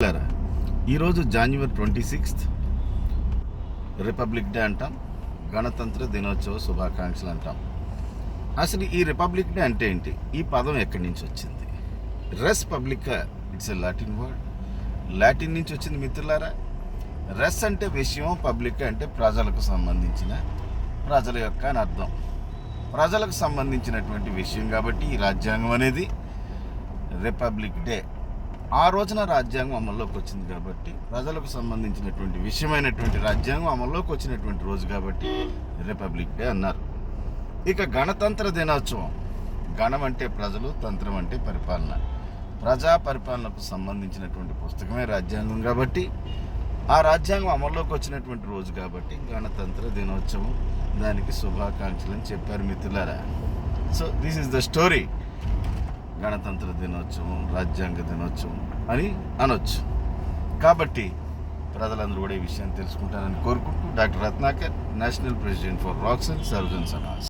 మిత్రులారా, ఈరోజు January twenty sixth Republic Day అంటాం గణతంత్ర దినోత్సవ శుభాకాంక్షలు అంటాం. అసలు ఈ రిపబ్లిక్ డే అంటే ఏంటి? ఈ పదం ఎక్కడి నుంచి వచ్చింది? Res public it's a Latin word Latin నుంచి వచ్చింది మిత్రులారా రెస్ అంటే విషయం పబ్లిక్ అంటే ప్రజలకు సంబంధించిన ప్రజల యొక్క అని అర్థం. ప్రజలకు సంబంధించినటువంటి విషయం కాబట్టి ఈ రాజ్యాంగం అనేది రిపబ్లిక్ డే ఆ రోజున రాజ్యాంగం అమల్లోకి వచ్చింది కాబట్టి ప్రజలకు సంబంధించినటువంటి విషయమైనటువంటి రాజ్యాంగం అమల్లోకి వచ్చినటువంటి రోజు కాబట్టి రిపబ్లిక్ డే అన్నారు. ఇక గణతంత్ర దినోత్సవం. గణం అంటే ప్రజలు తంత్రం అంటే పరిపాలన. ప్రజా పరిపాలనకు సంబంధించినటువంటి పుస్తకమే రాజ్యాంగం కాబట్టి ఆ రాజ్యాంగం అమల్లోకి వచ్చినటువంటి రోజు కాబట్టి గణతంత్ర దినోత్సవం. దానికి శుభాకాంక్షలు అని చెప్పారు మిత్రులారా. So this is the story గణతంత్ర దినోత్సవం రాజ్యాంగ దినోత్సవం అని అనొచ్చు. కాబట్టి ప్రజలందరూ కూడా ఈ విషయాన్ని తెలుసుకుంటారని కోరుకుంటూ doctor Ratnakar national president for rocks and surgeons అనాస్